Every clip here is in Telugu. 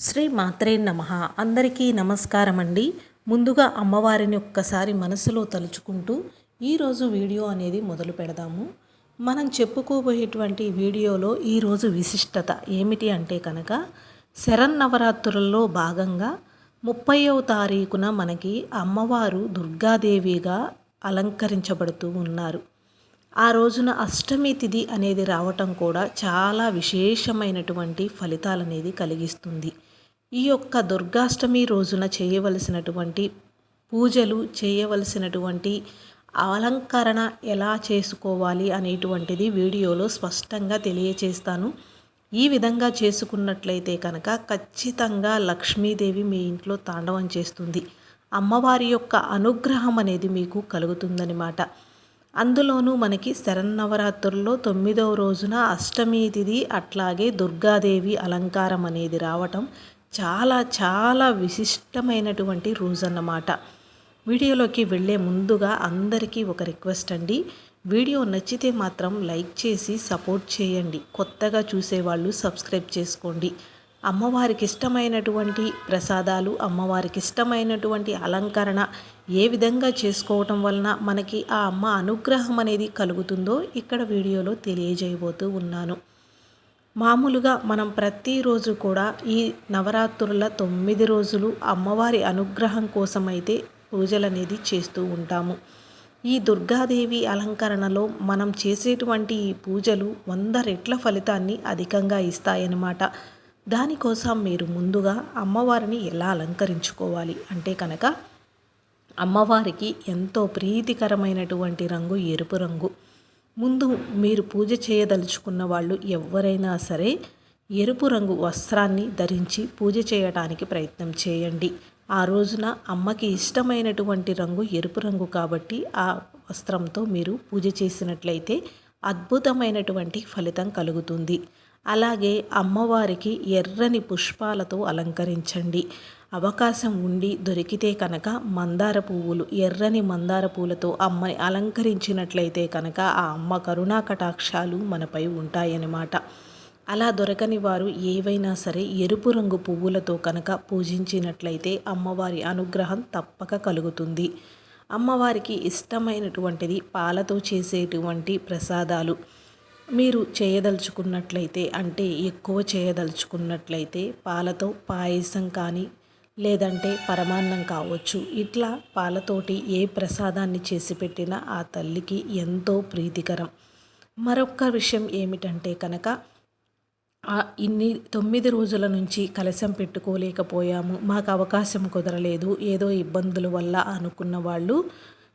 శ్రీ మాత్రే నమ. అందరికీ నమస్కారం అండి ముందుగా అమ్మవారిని ఒక్కసారి మనసులో తలుచుకుంటూ ఈరోజు వీడియో అనేది మొదలు పెడదాము. మనం చెప్పుకోబోయేటువంటి వీడియోలో ఈరోజు విశిష్టత ఏమిటి అంటే కనుక శరన్నవరాత్రులలో భాగంగా ముప్పైవ తారీఖున మనకి అమ్మవారు దుర్గాదేవిగా అలంకరించబడుతూ ఉన్నారు. ఆ రోజున అష్టమి తిథి అనేది రావటం కూడా చాలా విశేషమైనటువంటి ఫలితాలు అనేది కలిగిస్తుంది. ఈ యొక్క దుర్గాష్టమి రోజున చేయవలసినటువంటి పూజలు చేయవలసినటువంటి అలంకరణ ఎలా చేసుకోవాలి అనేటువంటిది వీడియోలో స్పష్టంగా తెలియచేస్తాను. ఈ విధంగా చేసుకున్నట్లయితే కనుక ఖచ్చితంగా లక్ష్మీదేవి మీ ఇంట్లో తాండవం చేస్తుంది. అమ్మవారి యొక్క అనుగ్రహం అనేది మీకు కలుగుతుందనమాట అందులోనూ మనకి శరన్నవరాత్రుల్లో తొమ్మిదవ రోజున అష్టమి తిథి అట్లాగే దుర్గాదేవి అలంకారం అనేది రావటం చాలా చాలా విశిష్టమైనటువంటి రోజు అన్నమాట వీడియోలోకి వెళ్ళే ముందుగా అందరికీ ఒక రిక్వెస్ట్ అండి. వీడియో నచ్చితే మాత్రం లైక్ చేసి సపోర్ట్ చేయండి. కొత్తగా చూసేవాళ్ళు సబ్స్క్రైబ్ చేసుకోండి. అమ్మవారికి ఇష్టమైనటువంటి ప్రసాదాలు అమ్మవారికి ఇష్టమైనటువంటి అలంకరణ ఏ విధంగా చేసుకోవటం వలన మనకి ఆ అమ్మ అనుగ్రహం అనేది కలుగుతుందో ఇక్కడ వీడియోలో తెలియజేయబోతూ ఉన్నాను. మామూలుగా మనం ప్రతిరోజు కూడా ఈ నవరాత్రుల తొమ్మిది రోజులు అమ్మవారి అనుగ్రహం కోసమైతే పూజలు అనేది చేస్తూ ఉంటాము. ఈ దుర్గాదేవి అలంకరణలో మనం చేసేటువంటి ఈ పూజలు వంద రెట్ల ఫలితాన్ని అధికంగా ఇస్తాయన్నమాట. దానికోసం మీరు ముందుగా అమ్మవారిని ఎలా అలంకరించుకోవాలి? అంటే కనుక అమ్మవారికి ఎంతో ప్రీతికరమైనటువంటి రంగు ఎరుపు రంగు. ముందు మీరు పూజ చేయదలుచుకున్న వాళ్ళు ఎవరైనా సరే ఎరుపు రంగు వస్త్రాన్ని ధరించి పూజ చేయడానికి ప్రయత్నం చేయండి. ఆ రోజున అమ్మకి ఇష్టమైనటువంటి రంగు ఎరుపు రంగు కాబట్టి ఆ వస్త్రంతో మీరు పూజ చేసినట్లయితే అద్భుతమైనటువంటి ఫలితం కలుగుతుంది. అలాగే అమ్మవారికి ఎర్రని పుష్పాలతో అలంకరించండి. అవకాశం ఉండి దొరికితే కనుక మందార పువ్వులు ఎర్రని మందార పూలతో అమ్మని అలంకరించినట్లయితే కనుక ఆ అమ్మ కరుణా కటాక్షాలు మనపై ఉంటాయన్నమాట. అలా దొరకని వారు ఏవైనా సరే ఎరుపు రంగు పువ్వులతో కనుక పూజించినట్లయితే అమ్మవారి అనుగ్రహం తప్పక కలుగుతుంది. అమ్మవారికి ఇష్టమైనటువంటిది పాలతో చేసేటువంటి ప్రసాదాలు. మీరు చేయదలుచుకున్నట్లయితే అంటే ఎక్కువ చేయదలుచుకున్నట్లయితే పాలతో పాయసం కానీ లేదంటే పరమాన్నం కావచ్చు. ఇట్లా పాలతోటి ఏ ప్రసాదాన్ని చేసి పెట్టినా ఆ తల్లికి ఎంతో ప్రీతికరం. మరొక విషయం ఏమిటంటే కనుక ఇన్ని తొమ్మిది రోజుల నుంచి కలశం పెట్టుకోలేకపోయాము. మాకు అవకాశం కుదరలేదు. ఏదో ఇబ్బందుల వల్ల అనుకున్న వాళ్ళు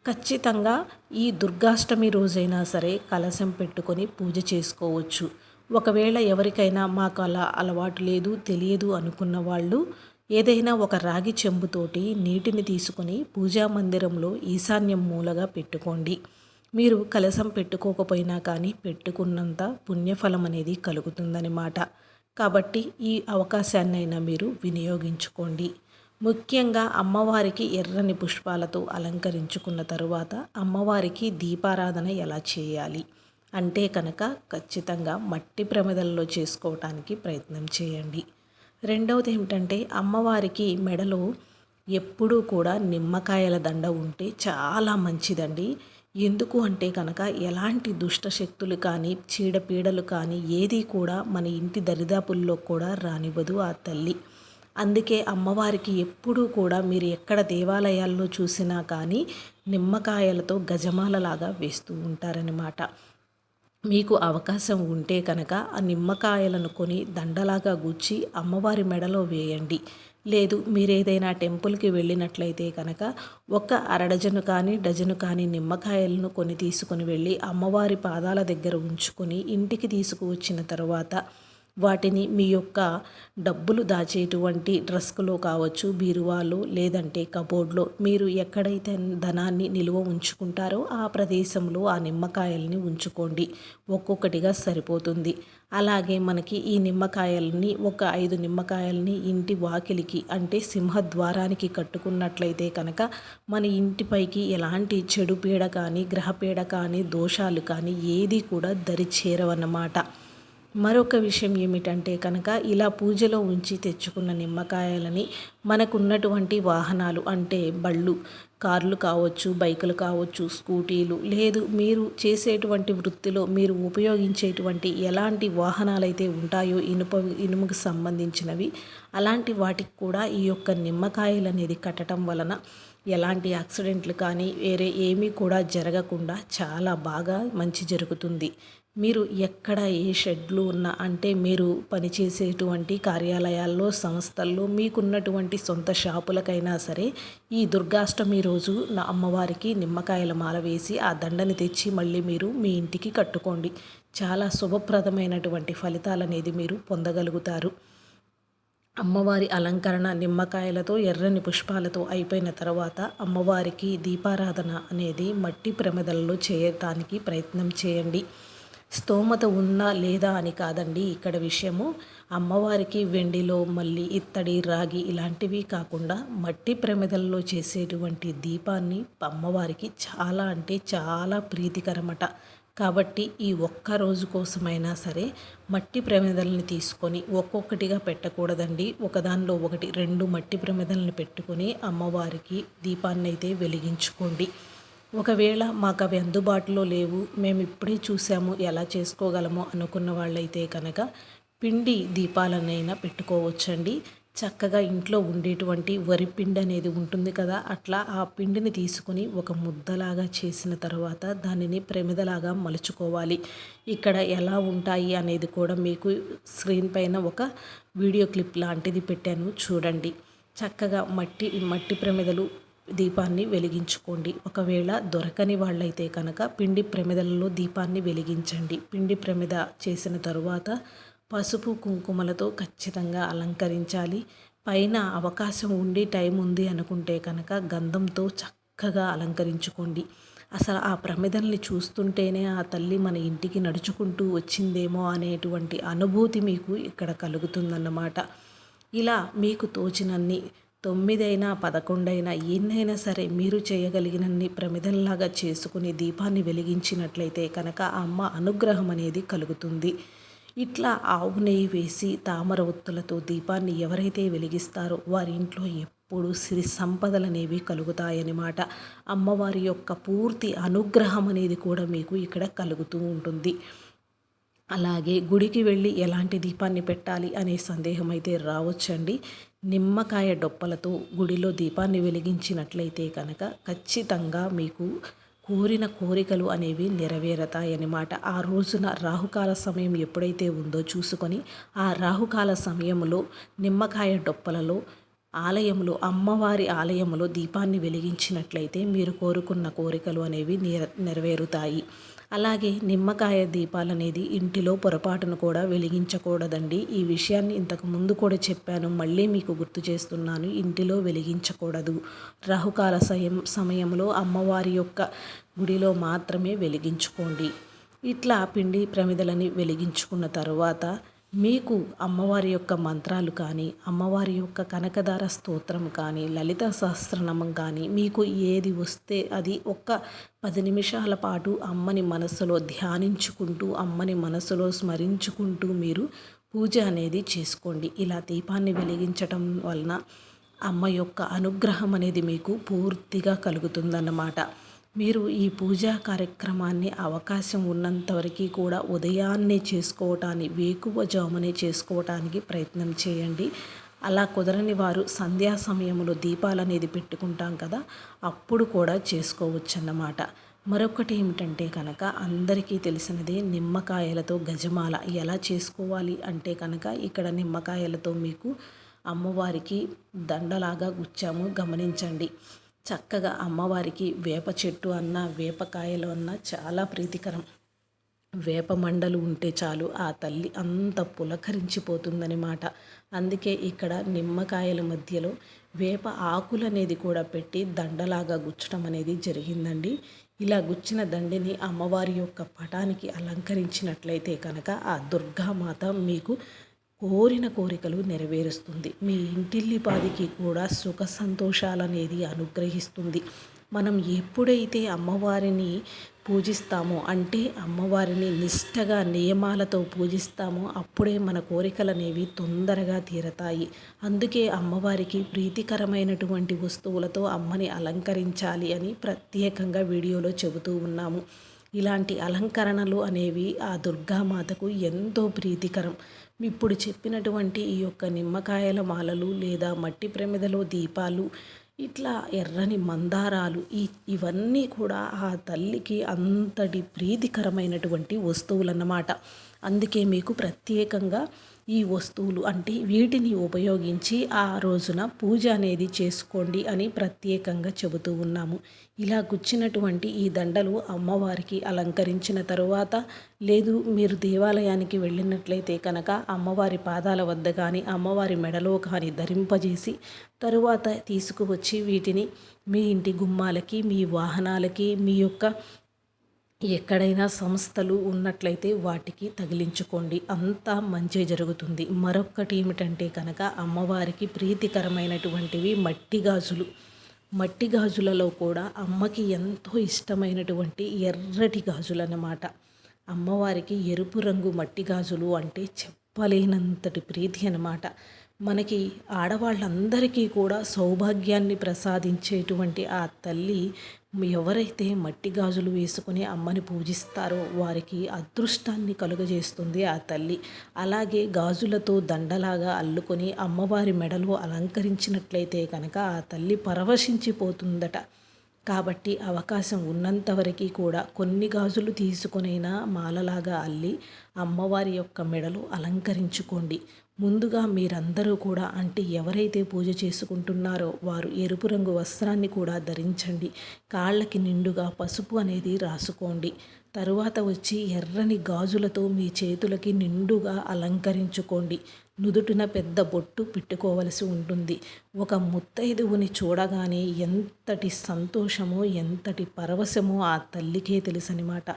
ఖచ్చితంగా ఈ దుర్గాష్టమి రోజైనా సరే కలశం పెట్టుకొని పూజ చేసుకోవచ్చు. ఒకవేళ ఎవరికైనా మాకు అలా అలవాటు లేదు తెలియదు అనుకున్న వాళ్ళు ఏదైనా ఒక రాగి చెంబుతోటి నీటిని తీసుకుని పూజా మందిరంలో ఈశాన్యం మూలగా పెట్టుకోండి. మీరు కలశం పెట్టుకోకపోయినా కానీ పెట్టుకున్నంత పుణ్యఫలం అనేది కలుగుతుందన్నమాట కాబట్టి ఈ అవకాశాన్నైనా మీరు వినియోగించుకోండి. ముఖ్యంగా అమ్మవారికి ఎర్రని పుష్పాలతో అలంకరించుకున్న తరువాత అమ్మవారికి దీపారాధన ఎలా చేయాలి? అంటే కనుక ఖచ్చితంగా మట్టి ప్రమిదల్లో చేసుకోవటానికి ప్రయత్నం చేయండి. రెండవది ఏమిటంటే అమ్మవారికి మెడలో ఎప్పుడూ కూడా నిమ్మకాయల దండ ఉంటే చాలా మంచిదండి. ఎందుకు అంటే కనుక ఎలాంటి దుష్ట శక్తులు కానీ చీడపీడలు కానీ ఏది కూడా మన ఇంటి దరిదాపుల్లో కూడా రానివ్వదు ఆ తల్లి. అందుకే అమ్మవారికి ఎప్పుడూ కూడా మీరు ఎక్కడ దేవాలయాల్లో చూసినా కానీ నిమ్మకాయలతో గజమాలలాగా వేస్తూ ఉంటారనమాట మీకు అవకాశం ఉంటే కనుక ఆ నిమ్మకాయలను కొని దండలాగా గుచ్చి అమ్మవారి మెడలో వేయండి. లేదు మీరేదైనా టెంపుల్కి వెళ్ళినట్లయితే కనుక ఒక అరడజను కానీ డజను కానీ నిమ్మకాయలను కొని తీసుకొని వెళ్ళి అమ్మవారి పాదాల దగ్గర ఉంచుకొని ఇంటికి తీసుకువచ్చిన తర్వాత వాటిని మీ యొక్క డబ్బులు దాచేటువంటి డ్రస్కులో కావచ్చు బీరువాలో లేదంటే కబోర్డ్లో మీరు ఎక్కడైతే ధనాన్ని నిలువ ఉంచుకుంటారో ఆ ప్రదేశంలో ఆ నిమ్మకాయల్ని ఉంచుకోండి. ఒక్కొక్కటిగా సరిపోతుంది. అలాగే మనకి ఈ నిమ్మకాయలని ఒక ఐదు నిమ్మకాయలని ఇంటి వాకిలికి అంటే సింహద్వారానికి కట్టుకున్నట్లయితే కనుక మన ఇంటిపైకి ఎలాంటి చెడు పీడ కానీ గ్రహపీడ కానీ దోషాలు కానీ ఏది కూడా దరి చేరవన్నమాట మరొక విషయం ఏమిటంటే కనుక ఇలా పూజలో ఉంచి తెచ్చుకున్న నిమ్మకాయలని మనకున్నటువంటి వాహనాలు అంటే బళ్ళు కార్లు కావచ్చు బైకులు కావచ్చు స్కూటీలు లేదు మీరు చేసేటువంటి వృత్తిలో మీరు ఉపయోగించేటువంటి ఎలాంటి వాహనాలు అయితే ఉంటాయో ఇనుప ఇనుముకు సంబంధించినవి అలాంటి వాటికి కూడా ఈ యొక్క నిమ్మకాయలు అనేది కట్టడం వలన ఎలాంటి యాక్సిడెంట్లు కానీ వేరే ఏమీ కూడా జరగకుండా చాలా బాగా మంచి జరుగుతుంది. మీరు ఎక్కడ ఏ షెడ్లు ఉన్నా అంటే మీరు పనిచేసేటువంటి కార్యాలయాల్లో సంస్థల్లో మీకున్నటువంటి సొంత షాపులకైనా సరే ఈ దుర్గాష్టమి రోజు నా అమ్మవారికి నిమ్మకాయల మాల వేసి ఆ దండని తెచ్చి మళ్ళీ మీరు మీ ఇంటికి కట్టుకోండి. చాలా శుభప్రదమైనటువంటి ఫలితాలు అనేది మీరు పొందగలుగుతారు. అమ్మవారి అలంకరణ నిమ్మకాయలతో ఎర్రని పుష్పాలతో అయిపోయిన తర్వాత అమ్మవారికి దీపారాధన అనేది మట్టి ప్రమిదల్లో చేయటానికి ప్రయత్నం చేయండి. స్తోమత ఉన్నా లేదా అని కాదండి ఇక్కడ విషయము. అమ్మవారికి వెండిలో మళ్ళీ ఇత్తడి రాగి ఇలాంటివి కాకుండా మట్టి ప్రమిదల్లో చేసేటువంటి దీపాన్ని అమ్మవారికి చాలా అంటే చాలా ప్రీతికరమట. కాబట్టి ఈ ఒక్క రోజు కోసమైనా సరే మట్టి ప్రమిదల్ని తీసుకొని ఒక్కొక్కటిగా పెట్టకూడదండి. ఒకదానిలో ఒకటి రెండు మట్టి ప్రమిదల్ని పెట్టుకొని అమ్మవారికి దీపాన్ని అయితే వెలిగించుకోండి. ఒకవేళ మాకు అవి అందుబాటులో లేవు మేము ఇప్పుడే చూసాము ఎలా చేసుకోగలమో అనుకున్న వాళ్ళైతే కనుక పిండి దీపాలనైనా పెట్టుకోవచ్చండి. చక్కగా ఇంట్లో ఉండేటువంటి వరి పిండి అనేది ఉంటుంది కదా అట్లా ఆ పిండిని తీసుకొని ఒక ముద్దలాగా చేసిన తర్వాత దానిని ప్రమిదలాగా మలుచుకోవాలి. ఇక్కడ ఎలా ఉంటాయి అనేది కూడా మీకు స్క్రీన్ పైన ఒక వీడియో క్లిప్ లాంటిది పెట్టాను చూడండి. చక్కగా మట్టి మట్టి ప్రమిదలు దీపాన్ని వెలిగించుకోండి. ఒకవేళ దొరకని వాళ్ళైతే కనుక పిండి ప్రమిదలలో దీపాన్ని వెలిగించండి. పిండి ప్రమిద చేసిన తరువాత పసుపు కుంకుమలతో ఖచ్చితంగా అలంకరించాలి. పైన అవకాశం ఉండి టైం ఉంది అనుకుంటే కనుక గంధంతో చక్కగా అలంకరించుకోండి. అసలు ఆ ప్రమిదల్ని చూస్తుంటేనే ఆ తల్లి మన ఇంటికి నడుచుకుంటూ వచ్చిందేమో అనేటువంటి అనుభూతి మీకు ఇక్కడ కలుగుతుందన్నమాట. ఇలా మీకు తోచినన్ని తొమ్మిదైనా పదకొండైనా ఎన్నైనా సరే మీరు చేయగలిగినన్ని ప్రమిదల్లాగా చేసుకుని దీపాన్ని వెలిగించినట్లయితే కనుక ఆ అమ్మ అనుగ్రహం అనేది కలుగుతుంది. ఇట్లా ఆవు నెయ్యి వేసి తామర ఒత్తులతో దీపాన్ని ఎవరైతే వెలిగిస్తారో వారి ఇంట్లో ఎప్పుడు సిరి సంపదలు అనేవి కలుగుతాయన్నమాట. అమ్మవారి యొక్క పూర్తి అనుగ్రహం అనేది కూడా మీకు ఇక్కడ కలుగుతూ ఉంటుంది. అలాగే గుడికి వెళ్ళి ఎలాంటి దీపాన్ని పెట్టాలి అనే సందేహం అయితే రావచ్చండి. నిమ్మకాయ డొప్పలతో గుడిలో దీపాన్ని వెలిగించినట్లయితే కనుక ఖచ్చితంగా మీకు కోరిన కోరికలు అనేవి నెరవేరతాయన్నమాట ఆ రోజున రాహుకాల సమయం ఎప్పుడైతే ఉందో చూసుకొని ఆ రాహుకాల సమయంలో నిమ్మకాయ డొప్పలలో ఆలయంలో అమ్మవారి ఆలయంలో దీపాన్ని వెలిగించినట్లయితే మీరు కోరుకున్న కోరికలు అనేవి నెరవేరుతాయి. అలాగే నిమ్మకాయ దీపాలు అనేది ఇంటిలో పొరపాటును కూడా వెలిగించకూడదండి. ఈ విషయాన్ని ఇంతకు ముందు కూడా చెప్పాను మళ్ళీ మీకు గుర్తు చేస్తున్నాను. ఇంటిలో వెలిగించకూడదు. రాహుకాల సమయం సమయంలో అమ్మవారి యొక్క గుడిలో మాత్రమే వెలిగించుకోండి. ఇట్లా పిండి ప్రమిదలని వెలిగించుకున్న తర్వాత మీకు అమ్మవారి యొక్క మంత్రాలు కానీ అమ్మవారి యొక్క కనకదార స్తోత్రం కానీ లలిత సహస్రనామం కానీ మీకు ఏది వస్తే అది ఒక్క పది నిమిషాల పాటు అమ్మని మనసులో ధ్యానించుకుంటూ అమ్మని మనసులో స్మరించుకుంటూ మీరు పూజ అనేది చేసుకోండి. ఇలా దీపాన్ని వెలిగించటం వలన అమ్మ యొక్క అనుగ్రహం అనేది మీకు పూర్తిగా కలుగుతుందన్నమాట. మీరు ఈ పూజా కార్యక్రమాన్ని అవకాశం ఉన్నంతవరకు కూడా ఉదయాన్నే చేసుకోవటాన్ని వేకువజామునే చేసుకోవటానికి ప్రయత్నం చేయండి. అలా కుదరని వారు సంధ్యా సమయంలో దీపాలు అనేది పెట్టుకుంటాం కదా అప్పుడు కూడా చేసుకోవచ్చు అన్నమాట మరొకటి ఏమిటంటే కనుక అందరికీ తెలిసినది నిమ్మకాయలతో గజమాల. ఎలా చేసుకోవాలి అంటే కనుక ఇక్కడ నిమ్మకాయలతో మీకు అమ్మవారికి దండలాగా గుచ్చాము. గమనించండి. చక్కగా అమ్మవారికి వేప చెట్టు అన్న వేపకాయలు అన్న చాలా ప్రీతికరం. వేప మండలు ఉంటే చాలు ఆ తల్లి అంత పులకరించిపోతుందనమాట అందుకే ఇక్కడ నిమ్మకాయల మధ్యలో వేప ఆకులు అనేది కూడా పెట్టి దండలాగా గుచ్చడం అనేది జరిగిందండి. ఇలా గుచ్చిన దండిని అమ్మవారి యొక్క పటానికి అలంకరించినట్లయితే కనుక ఆ దుర్గామాత మీకు కోరిన కోరికలు నెరవేరుస్తుంది. మీ ఇంటిల్లిపాదికి కూడా సుఖ సంతోషాలనేది అనుగ్రహిస్తుంది. మనం ఎప్పుడైతే అమ్మవారిని పూజిస్తామో అంటే అమ్మవారిని నిష్టగా నియమాలతో పూజిస్తామో అప్పుడే మన కోరికలు అనేవి తొందరగా తీరతాయి. అందుకే అమ్మవారికి ప్రీతికరమైనటువంటి వస్తువులతో అమ్మని అలంకరించాలి అని ప్రత్యేకంగా వీడియోలో చెబుతూ ఉన్నాము. ఇలాంటి అలంకరణలు అనేవి ఆ దుర్గామాతకు ఎంతో ప్రీతికరం. ఇప్పుడు చెప్పినటువంటి ఈ యొక్క నిమ్మకాయల మాలలు లేదా మట్టి ప్రమిదలో దీపాలు ఇట్లా ఎర్రని మందారాలు ఈ ఇవన్నీ కూడా ఆ తల్లికి అంతటి ప్రీతికరమైనటువంటి వస్తువులన్నమాట. అందుకే మీకు ప్రత్యేకంగా ఈ వస్తువులు అంటే వీటిని ఉపయోగించి ఆ రోజున పూజ అనేది చేసుకోండి అని ప్రత్యేకంగా చెబుతూ ఉన్నాము. ఇలా గుచ్చినటువంటి ఈ దండలు అమ్మవారికి అలంకరించిన తరువాత లేదు మీరు దేవాలయానికి వెళ్ళినట్లయితే కనుక అమ్మవారి పాదాల వద్ద కానీ అమ్మవారి మెడలో కానీ ధరింపజేసి తరువాత తీసుకువచ్చి వీటిని మీ ఇంటి గుమ్మాలకి మీ వాహనాలకి మీ యొక్క ఎక్కడైనా సంస్థలు ఉన్నట్లయితే వాటికి తగిలించుకోండి. అంతా మంచి జరుగుతుంది. మరొక్కటి ఏమిటంటే కనుక అమ్మవారికి ప్రీతికరమైనటువంటివి మట్టి గాజులు. మట్టి గాజులలో కూడా అమ్మకి ఎంతో ఇష్టమైనటువంటి ఎర్రటి గాజులు అన్నమాట అమ్మవారికి ఎరుపు రంగు మట్టి గాజులు అంటే చెప్పలేనంతటి ప్రీతి అన్నమాట. మనకి ఆడవాళ్ళందరికీ కూడా సౌభాగ్యాన్ని ప్రసాదించేటువంటి ఆ తల్లి ఎవరైతే మట్టి గాజులు వేసుకుని అమ్మని పూజిస్తారో వారికి అదృష్టాన్ని కలుగజేస్తుంది ఆ తల్లి. అలాగే గాజులతో దండలాగా అల్లుకొని అమ్మవారి మెడలో అలంకరించినట్లయితే కనుక ఆ తల్లి పరవశించిపోతుందట. కాబట్టి అవకాశం ఉన్నంతవరకు కూడా కొన్ని గాజులు తీసుకునైనా మాలలాగా అల్లి అమ్మవారి యొక్క మెడలు అలంకరించుకోండి. ముందుగా మీరందరూ కూడా అంటే ఎవరైతే పూజ చేసుకుంటున్నారో వారు ఎరుపు రంగు వస్త్రాన్ని కూడా ధరించండి. కాళ్ళకి నిండుగా పసుపు అనేది రాసుకోండి. తరువాత వచ్చి ఎర్రని గాజులతో మీ చేతులకి నిండుగా అలంకరించుకోండి. నుదుటిన పెద్ద బొట్టు పెట్టుకోవలసి ఉంటుంది. ఒక ముత్తైదువుని చూడగానే ఎంతటి సంతోషమో ఎంతటి పరవశమో ఆ తల్లికే తెలుసనమాట.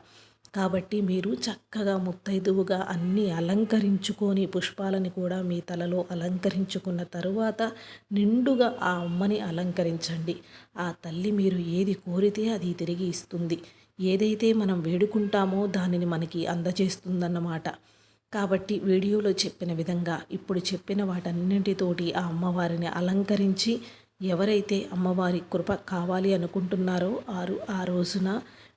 కాబట్టి మీరు చక్కగా ముత్తైదువుగా అన్నీ అలంకరించుకొని పుష్పాలని కూడా మీ తలలో అలంకరించుకున్న తరువాత నిండుగా ఆ అమ్మని అలంకరించండి. ఆ తల్లి మీరు ఏది కోరితే అది తిరిగి ఇస్తుంది. ఏదైతే మనం వేడుకుంటామో దానిని మనకి అందజేస్తుందన్నమాట. కాబట్టి వీడియోలో చెప్పిన విధంగా ఇప్పుడు చెప్పిన వాటన్నింటితోటి ఆ అమ్మవారిని అలంకరించి ఎవరైతే అమ్మవారి కృప కావాలి అనుకుంటున్నారో ఆరు ఆ రోజున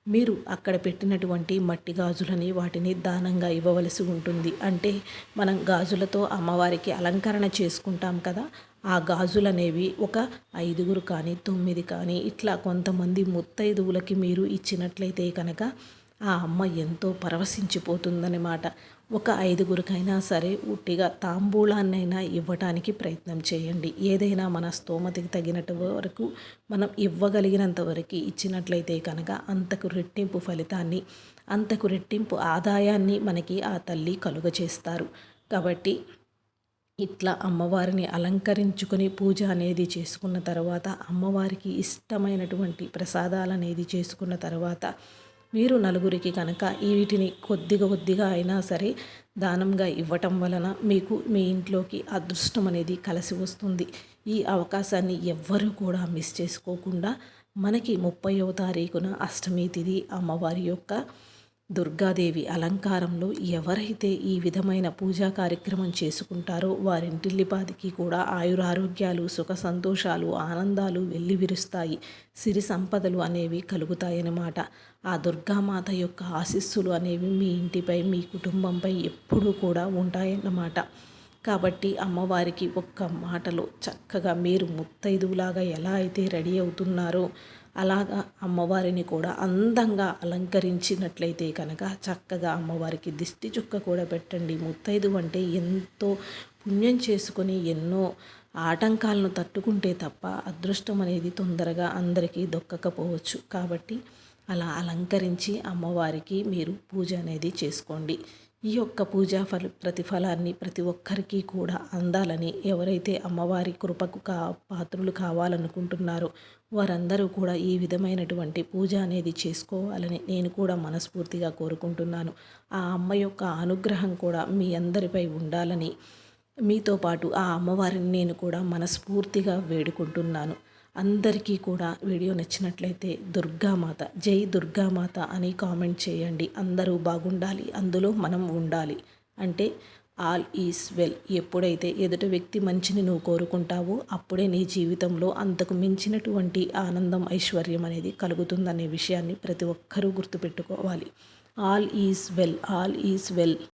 మీరు అక్కడ పెట్టినటువంటి మట్టి గాజులని వాటిని దానంగా ఇవ్వవలసి ఉంటుంది. అంటే మనం గాజులతో అమ్మవారికి అలంకరణ చేసుకుంటాం కదా ఆ గాజులు అనేవి ఒక ఐదుగురు కానీ తొమ్మిది కానీ ఇట్లా కొంతమంది ముత్తైదువులకి మీరు ఇచ్చినట్లయితే కనుక ఆ అమ్మ ఎంతో పరవశించిపోతుందన్నమాట. ఒక ఐదుగురికైనా సరే ఉట్టిగా తాంబూలాన్నైనా ఇవ్వటానికి ప్రయత్నం చేయండి. ఏదైనా మన స్తోమతికి తగినట్టు వరకు మనం ఇవ్వగలిగినంత వరకు ఇచ్చినట్లయితే కనుక అంతకు రెట్టింపు ఫలితాన్ని అంతకు రెట్టింపు ఆదాయాన్ని మనకి ఆ తల్లి కలుగచేస్తారు కాబట్టి ఇట్లా అమ్మవారిని అలంకరించుకొని పూజ అనేది చేసుకున్న తర్వాత అమ్మవారికి ఇష్టమైనటువంటి ప్రసాదాలు అనేది చేసుకున్న తర్వాత మీరు నలుగురికి కనుక వీటిని కొద్దిగా కొద్దిగా అయినా సరే దానంగా ఇవ్వటం వలన మీకు మీ ఇంట్లోకి అదృష్టం అనేది కలిసి వస్తుంది. ఈ అవకాశాన్ని ఎవ్వరూ కూడా మిస్ చేసుకోకుండా మనకి ముప్పయో తారీఖున అష్టమి తిథి అమ్మవారి యొక్క దుర్గాదేవి అలంకారంలో ఎవరైతే ఈ విధమైన పూజా కార్యక్రమం చేసుకుంటారో వారింటిల్లిపాదికి కూడా ఆయురారోగ్యాలు సుఖ సంతోషాలు ఆనందాలు వెల్లివిరుస్తాయి సిరి సంపదలు అనేవి కలుగుతాయన్నమాట. ఆ దుర్గామాత యొక్క ఆశీస్సులు అనేవి మీ ఇంటిపై మీ కుటుంబంపై ఎప్పుడూ కూడా ఉంటాయన్నమాట. కాబట్టి అమ్మవారికి ఒక్క మాటలో చక్కగా మీరు ముత్తైదువులాగా ఎలా అయితే రెడీ అవుతున్నారో అలాగా అమ్మవారిని కూడా అందంగా అలంకరించినట్లయితే కనుక చక్కగా అమ్మవారికి దిష్టి చుక్క కూడా పెట్టండి. ముత్తైదు అంటే ఎంతో పుణ్యం చేసుకొని ఎన్నో ఆటంకాలను తట్టుకుంటే తప్ప అదృష్టం అనేది తొందరగా అందరికీ దొక్కకపోవచ్చు. కాబట్టి అలా అలంకరించి అమ్మవారికి మీరు పూజ అనేది చేసుకోండి. ఈ యొక్క పూజా ఫల ప్రతిఫలాన్ని ప్రతి ఒక్కరికి కూడా అందాలని ఎవరైతే అమ్మవారి కృపకు కా పాత్రులు కావాలనుకుంటున్నారో వారందరూ కూడా ఈ విధమైనటువంటి పూజ అనేది చేసుకోవాలని నేను కూడా మనస్ఫూర్తిగా కోరుకుంటున్నాను. ఆ అమ్మ యొక్క అనుగ్రహం కూడా మీ అందరిపై ఉండాలని మీతో పాటు ఆ అమ్మవారిని నేను కూడా మనస్ఫూర్తిగా వేడుకుంటున్నాను. అందరికీ కూడా వీడియో నచ్చినట్లయితే దుర్గామాత జై దుర్గామాత అని కామెంట్ చేయండి. అందరూ బాగుండాలి అందులో మనం ఉండాలి. అంటే ఆల్ ఈస్ వెల్. ఎప్పుడైతే ఎదుటి వ్యక్తి మంచిని నువ్వు కోరుకుంటావో అప్పుడే నీ జీవితంలో అంతకు మించినటువంటి ఆనందం ఐశ్వర్యం అనేది కలుగుతుందనే విషయాన్ని ప్రతి ఒక్కరూ గుర్తుపెట్టుకోవాలి. All is well all is well.